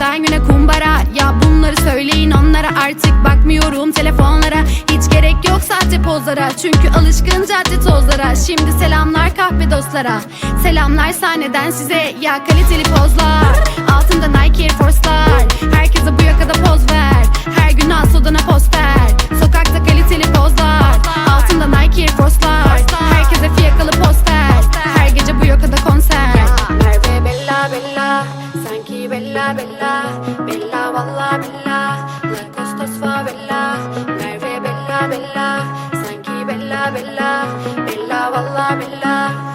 Geceden güne kumbara. Ya bunları söyleyin onlara. Artık bakmıyorum telefonlara. Hiç gerek yok sahte pozlara. Çünkü alışkın cadde tozlara. Şimdi selamlar kahve dostlara. Selamlar sahneden size. Ya kaliteli pozlar. Altında Nike Air Force'lar. Bella Bella Bella valla Bella La Costas bella, Merve Bella Bella Sanki Bella Bella Bella valla Bella Bella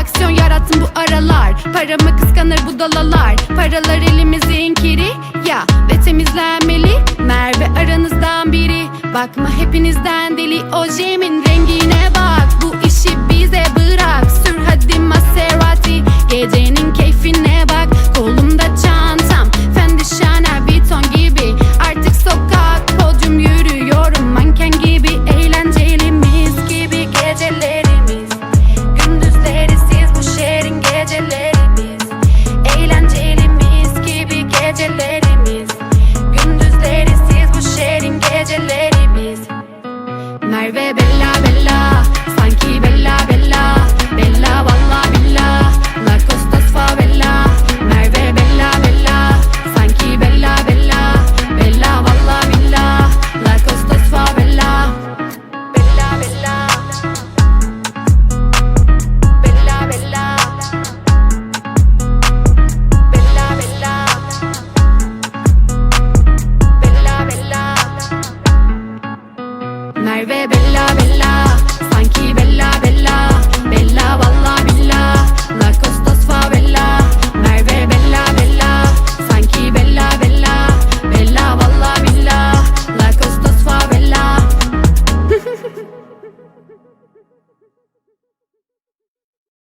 Aksiyon yarattım bu aralar. Paramı kıskanır bu dalalar. Paralar elimizin kiri Ya ve temizlenmeli. Merve aranızdan biri. Bakma hepinizden deli. Ojemin rengine bak. Bu baby. baby, love bella.